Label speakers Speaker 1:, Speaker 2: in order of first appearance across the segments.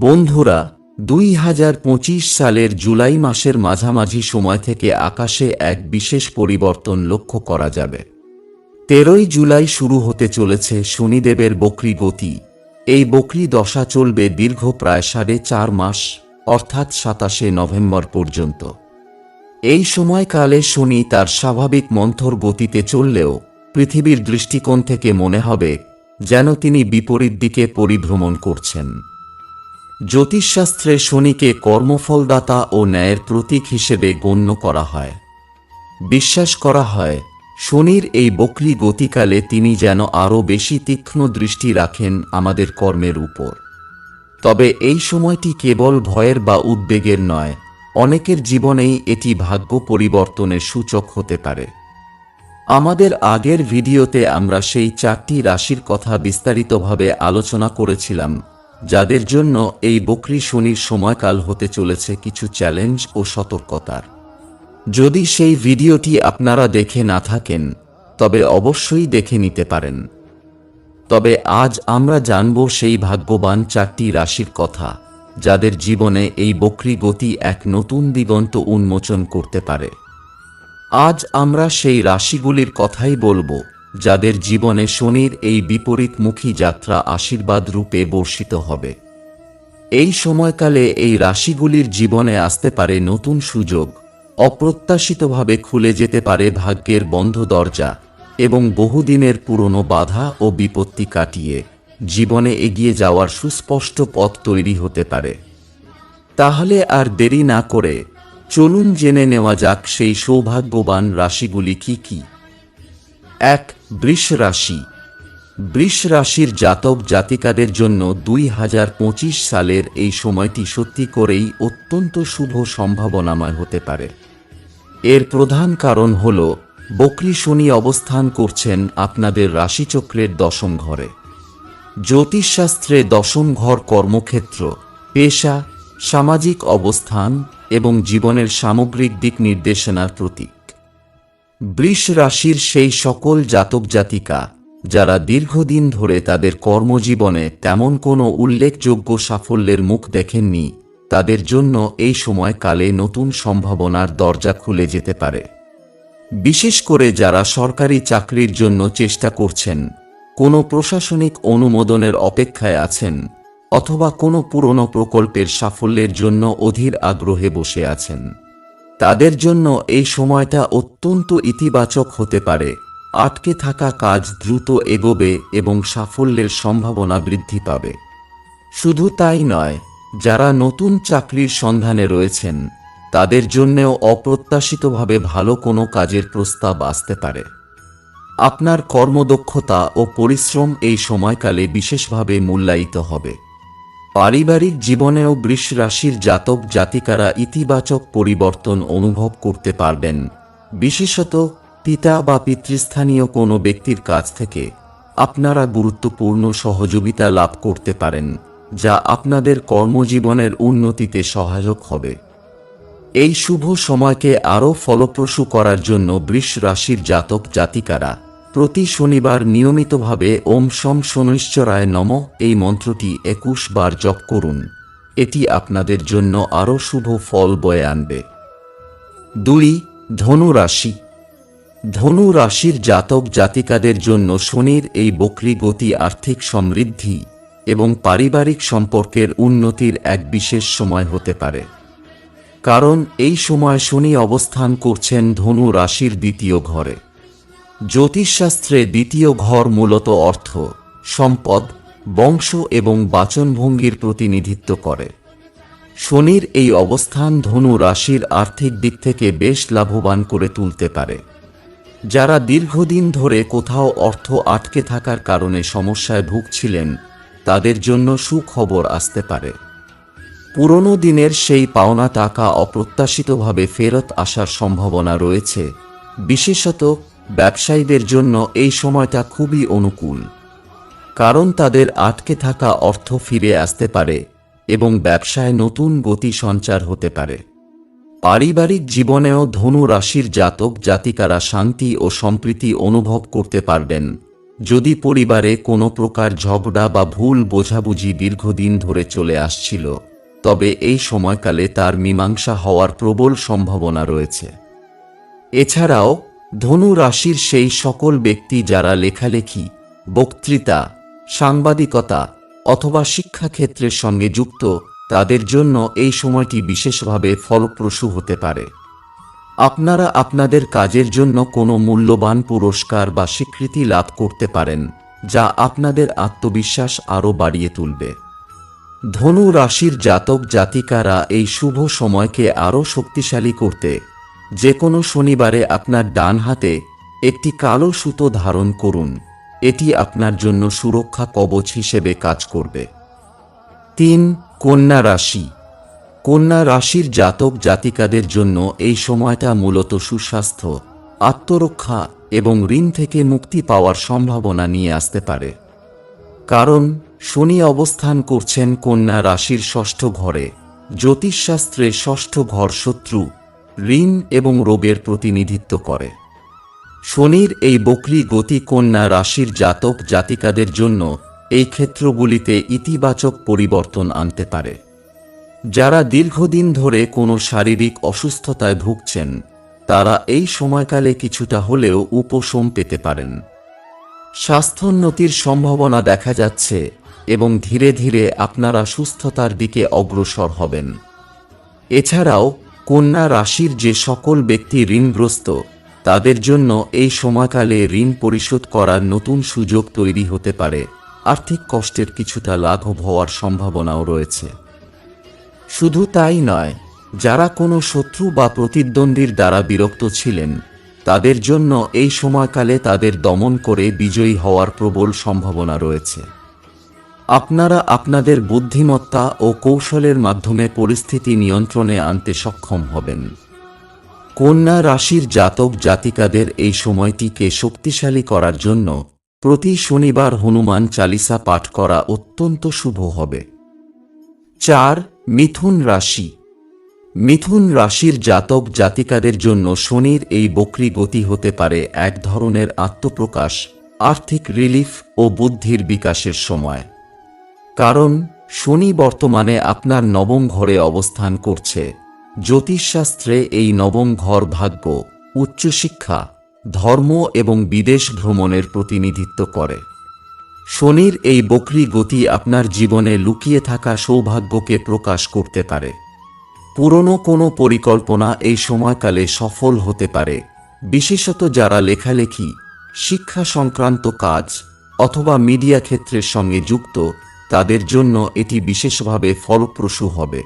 Speaker 1: বন্ধুরা, দুই হাজার পঁচিশ সালের জুলাই মাসের মাঝামাঝি সময় থেকে আকাশে এক বিশেষ পরিবর্তন লক্ষ্য করা যাবে। তেরোই জুলাই শুরু হতে চলেছে শনিদেবের বকরি গতি। এই বকরি দশা চলবে দীর্ঘ প্রায় সাড়ে চার মাস, অর্থাৎ সাতাশে নভেম্বর পর্যন্ত। এই সময়কালে শনি তার স্বাভাবিক মন্থর গতিতে চললেও পৃথিবীর দৃষ্টিকোণ থেকে মনে হবে যেন তিনি বিপরীত দিকে পরিভ্রমণ করছেন। জ্যোতিষশাস্ত্রে শনিকে কর্মফলদাতা ও ন্যায়ের প্রতীক হিসেবে গণ্য করা হয়। বিশ্বাস করা হয়, শনির এই বকরি গতিকালে তিনি যেন আরও বেশি তীক্ষ্ণ দৃষ্টি রাখেন আমাদের কর্মের উপর। তবে এই সময়টি কেবল ভয়ের বা উদ্বেগের নয়, অনেকের জীবনেই এটি ভাগ্য পরিবর্তনের সূচক হতে পারে। আমাদের আগের ভিডিওতে আমরা সেই চারটি রাশির কথা বিস্তারিতভাবে আলোচনা করেছিলাম যাদের জন্য এই বকরি শনির সময়কাল হতে চলেছে কিছু চ্যালেঞ্জ ও সতর্কতার। যদি সেই ভিডিওটি আপনারা দেখে না থাকেন, তবে অবশ্যই দেখে নিতে পারেন। তবে আজ আমরা জানব সেই ভাগ্যবান চারটি রাশির কথা, যাদের জীবনে এই বকরি গতি এক নতুন দিগন্ত উন্মোচন করতে পারে। আজ আমরা সেই রাশিগুলির কথাই বলব। যাদের জীবনে শনির এই বিপরীতমুখী যাত্রা আশীর্বাদ রূপে বর্ষিত হবে। এই সময়কালে এই রাশিগুলির জীবনে আসতে পারে নতুন সুযোগ, অপ্রত্যাশিতভাবে খুলে যেতে পারে ভাগ্যের বন্ধ দরজা এবং বহুদিনের পুরনো বাধা ও বিপত্তি কাটিয়ে জীবনে এগিয়ে যাওয়ার সুস্পষ্ট পথ তৈরি হতে পারে। তাহলে আর দেরি না করে চলুন জেনে নেওয়া যাক সেই সৌভাগ্যবান রাশিগুলি কি কি। এক বৃষ রাশি বৃষ রাশির জাতক জাতিকাদের জন্য দুই হাজার পঁচিশ সালের এই সময়টি সত্যি করেই অত্যন্ত শুভ সম্ভাবনাময় হতে পারে। এর প্রধান কারণ হল, বকরি শনি অবস্থান করছেন আপনাদের রাশিচক্রের দশম ঘরে। জ্যোতিষশাস্ত্রে দশম ঘর কর্মক্ষেত্র, পেশা, সামাজিক অবস্থান এবং জীবনের সামগ্রিক দিক নির্দেশনার প্রতীক। বৃষ রাশির সেই সকল জাতক জাতিকা, যারা দীর্ঘদিন ধরে তাদের কর্মজীবনে তেমন কোনো উল্লেখযোগ্য সাফল্যের মুখ দেখেননি, তাদের জন্য এই সময়কালে নতুন সম্ভাবনার দরজা খুলে যেতে পারে। বিশেষ করে যারা সরকারি চাকরির জন্য চেষ্টা করছেন, কোনো প্রশাসনিক অনুমোদনের অপেক্ষায় আছেন, অথবা কোনো পুরনো প্রকল্পের সাফল্যের জন্য অধীর আগ্রহে বসে আছেন। তাদের জন্য এই সময়টা অত্যন্ত ইতিবাচক হতে পারে। আটকে থাকা কাজ দ্রুত এগোবে এবং সাফল্যের সম্ভাবনা বৃদ্ধি পাবে। শুধু তাই নয়, যারা নতুন চাকরির সন্ধানে রয়েছেন, তাদের জন্যেও অপ্রত্যাশিতভাবে ভালো কোনো কাজের প্রস্তাব আসতে পারে। আপনার কর্মদক্ষতা ও পরিশ্রম এই সময়কালে বিশেষভাবে মূল্যায়িত হবে। পারিবারিক জীবনেও বৃষ রাশির জাতক জাতিকারা ইতিবাচক পরিবর্তন অনুভব করতে পারবেন। বিশেষত পিতা বা পিতৃস্থানীয় কোনো ব্যক্তির কাছ থেকে আপনারা গুরুত্বপূর্ণ সহযোগিতা লাভ করতে পারেন, যা আপনাদের কর্মজীবনের উন্নতিতে সহায়ক হবে। এই শুভ সময়কে আরও ফলপ্রসূ করার জন্য বৃষ রাশির জাতক জাতিকারা প্রতি শনিবার নিয়মিতভাবে ওম সম শনিশ্চরায় নম এই মন্ত্রটি একুশ বার জপ করুন। এটি আপনাদের জন্য আরও শুভ ফল বয়ে আনবে। দুই, ধনু রাশি। ধনু রাশির জাতক জাতিকাদের জন্য শনির এই বকরি গতি আর্থিক সমৃদ্ধি এবং পারিবারিক সম্পর্কের উন্নতির এক বিশেষ সময় হতে পারে। কারণ এই সময় শনি অবস্থান করছেন ধনু রাশির দ্বিতীয় ঘরে। জ্যোতিষশাস্ত্রে দ্বিতীয় ঘর মূলত অর্থ, সম্পদ, বংশ এবং বাচনভঙ্গির প্রতিনিধিত্ব করে। শনির এই অবস্থান ধনু রাশির আর্থিক দিক থেকে বেশ লাভবান করে তুলতে পারে। যারা দীর্ঘদিন ধরে কোথাও অর্থ আটকে থাকার কারণে সমস্যায় ভুগছিলেন, তাদের জন্য সুখবর আসতে পারে। পুরনো দিনের সেই পাওনা টাকা অপ্রত্যাশিতভাবে ফেরত আসার সম্ভাবনা রয়েছে, বিশেষত ব্যবসায়ীদের জন্য এই সময়টা খুবই অনুকূল, কারণ তাদের আটকে থাকা অর্থ ফিরে আসতে পারে এবং ব্যবসায় নতুন গতি সঞ্চার হতে পারে। পারিবারিক জীবনেও ধনু রাশির জাতক জাতিকারা শান্তি ও সম্প্রীতি অনুভব করতে পারবেন, যদি পরিবারে কোনো প্রকার ঝগড়া বা ভুল বোঝাবুঝি দীর্ঘদিন ধরে চলে আসছিল, তবে এই সময়কালে তার মীমাংসা হওয়ার প্রবল সম্ভাবনা রয়েছে। এছাড়াও ধনু রাশির সেই সকল ব্যক্তি যারা লেখালেখি, বক্তৃতা, সাংবাদিকতা অথবা শিক্ষাক্ষেত্রের সঙ্গে যুক্ত, তাদের জন্য এই সময়টি বিশেষভাবে ফলপ্রসূ হতে পারে। আপনারা আপনাদের কাজের জন্য কোনো মূল্যবান পুরস্কার বা স্বীকৃতি লাভ করতে পারেন, যা আপনাদের আত্মবিশ্বাস আরও বাড়িয়ে তুলবে। ধনু রাশির জাতক জাতিকারা এই শুভ সময়কে আরও শক্তিশালী করতে যে কোনো শনিবারে আপনার ডান হাতে একটি কালো সুতো ধারণ করুন। এটি আপনার জন্য সুরক্ষা কবচ হিসেবে কাজ করবে। তিন, কন্যা রাশি। কন্যা রাশির জাতক জাতিকাদের জন্য এই সময়টা মূলত সুস্বাস্থ্য, আত্মরক্ষা এবং ঋণ থেকে মুক্তি পাওয়ার সম্ভাবনা নিয়ে আসতে পারে। কারণ, শনি অবস্থান করছেন কন্যা রাশির ষষ্ঠ ঘরে। জ্যোতিষশাস্ত্রে ষষ্ঠ ঘর শত্রু। ঋণ এবং রোগের প্রতিনিধিত্ব করে। শনির এই বকরি গতি কন্যা রাশির জাতক জাতিকাদের জন্য এই ক্ষেত্রগুলিতে ইতিবাচক পরিবর্তন আনতে পারে। যারা দীর্ঘদিন ধরে কোনো শারীরিক অসুস্থতায় ভুগছেন, তারা এই সময়কালে কিছুটা হলেও উপশম পেতে পারেন। স্বাস্থ্যোন্নতির সম্ভাবনা দেখা যাচ্ছে এবং ধীরে ধীরে আপনারা সুস্থতার দিকে অগ্রসর হবেন। এছাড়াও কন্যা রাশির যে সকল ব্যক্তি ঋণগ্রস্ত, তাদের জন্য এই সময়কালে ঋণ পরিশোধ করার নতুন সুযোগ তৈরি হতে পারে। আর্থিক কষ্টের কিছুটা লাঘব হওয়ার সম্ভাবনাও রয়েছে। শুধু তাই নয়, যারা কোনো শত্রু বা প্রতিদ্বন্দ্বীর দ্বারা বিরক্ত ছিলেন, তাদের জন্য এই সময়কালে তাদের দমন করে বিজয়ী হওয়ার প্রবল সম্ভাবনা রয়েছে। আপনারা আপনাদের বুদ্ধিমত্তা ও কৌশলের মাধ্যমে পরিস্থিতি নিয়ন্ত্রণে আনতে সক্ষম হবেন। কন্যা রাশির জাতক জাতিকাদের এই সময়টিকে শক্তিশালী করার জন্য প্রতি শনিবার হনুমান চালিসা পাঠ করা অত্যন্ত শুভ হবে। চার, মিথুন রাশি। মিথুন রাশির জাতক জাতিকাদের জন্য শনির এই বকরি গতি হতে পারে এক ধরনের আত্মপ্রকাশ, আর্থিক রিলিফ ও বুদ্ধির বিকাশের সময়। কারণ শনি বর্তমানে আপনার নবম ঘরে অবস্থান করছে। জ্যোতিষশাস্ত্রে এই নবম ঘর ভাগ্য, উচ্চশিক্ষা, ধর্ম এবং বিদেশ ভ্রমণের প্রতিনিধিত্ব করে। শনির এই বকরি গতি আপনার জীবনে লুকিয়ে থাকা সৌভাগ্যকে প্রকাশ করতে পারে। পুরনো কোনো পরিকল্পনা এই সময়কালে সফল হতে পারে। বিশেষত যারা লেখালেখি, শিক্ষা সংক্রান্ত কাজ অথবা মিডিয়া ক্ষেত্রের সঙ্গে যুক্ত তাদের জন্য এটি বিশেষভাবে ফলপ্রসূ হবে।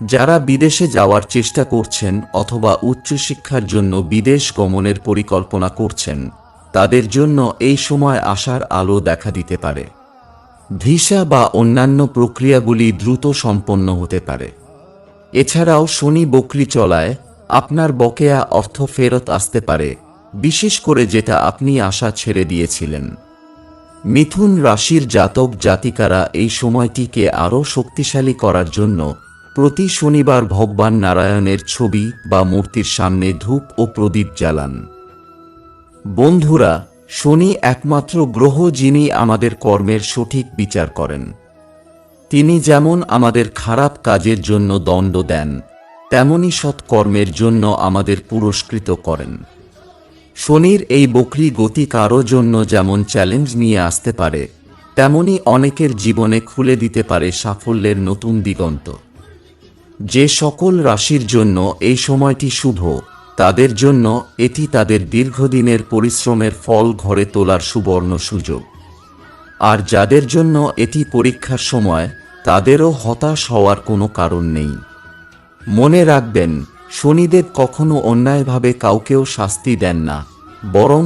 Speaker 1: যারা বিদেশে যাওয়ার চেষ্টা করছেন অথবা উচ্চশিক্ষার জন্য বিদেশ গমনের পরিকল্পনা করছেন, তাদের জন্য এই সময় আসার আলো দেখা দিতে পারে। ভিসা বা অন্যান্য প্রক্রিয়াগুলি দ্রুত সম্পন্ন হতে পারে। এছাড়াও শনি বকরি চলায় আপনার বকেয়া অর্থ ফেরত আসতে পারে, বিশেষ করে যেটা আপনি আশা ছেড়ে দিয়েছিলেন। মিথুন রাশির জাতক জাতিকারা এই সময়টিকে আরও শক্তিশালী করার জন্য প্রতি শনিবার ভগবান নারায়ণের ছবি বা মূর্তির সামনে ধূপ ও প্রদীপ জ্বালান। বন্ধুরা, শনি একমাত্র গ্রহ যিনি আমাদের কর্মের সঠিক বিচার করেন। তিনি যেমন আমাদের খারাপ কাজের জন্য দণ্ড দেন, তেমনি সৎকর্মের জন্য আমাদের পুরস্কৃত করেন। শনির এই বকরি গতি কারও জন্য যেমন চ্যালেঞ্জ নিয়ে আসতে পারে, তেমনি অনেকের জীবনে খুলে দিতে পারে সাফল্যের নতুন দিগন্ত। যে সকল রাশির জন্য এই সময়টি শুভ, তাদের জন্য এটি তাদের দীর্ঘদিনের পরিশ্রমের ফল ঘরে তোলার সুবর্ণ সুযোগ। আর যাদের জন্য এটি পরীক্ষার সময়, তাদেরও হতাশ হওয়ার কোনো কারণ নেই। মনে রাখবেন শনিদেব কখনো অন্যায়ভাবে কাউকেও শাস্তি দেন না, বরং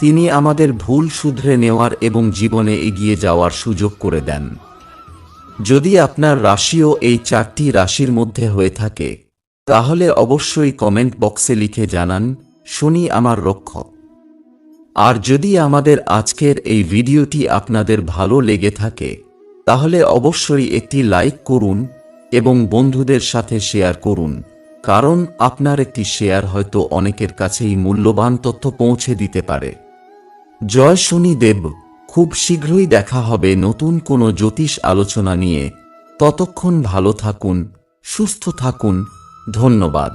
Speaker 1: তিনি আমাদের ভুল শুধরে নেওয়ার এবং জীবনে এগিয়ে যাওয়ার সুযোগ করে দেন। যদি আপনার রাশিও এই চারটি রাশির মধ্যে হয়ে থাকে, তাহলে অবশ্যই কমেন্ট বক্সে লিখে জানান, শনি আমার রক্ষক। আর যদি আমাদের আজকের এই ভিডিওটি আপনাদের ভালো লেগে থাকে, তাহলে অবশ্যই একটি লাইক করুন এবং বন্ধুদের সাথে শেয়ার করুন। কারণ আপনার একটি শেয়ার হয়তো অনেকের কাছেই মূল্যবান তথ্য পৌঁছে দিতে পারে। জয় শনি দেব, খুব শীঘ্রই দেখা হবে নতুন কোনো জ্যোতিষ আলোচনা নিয়ে। ততক্ষণ ভালো থাকুন, সুস্থ থাকুন, ধন্যবাদ।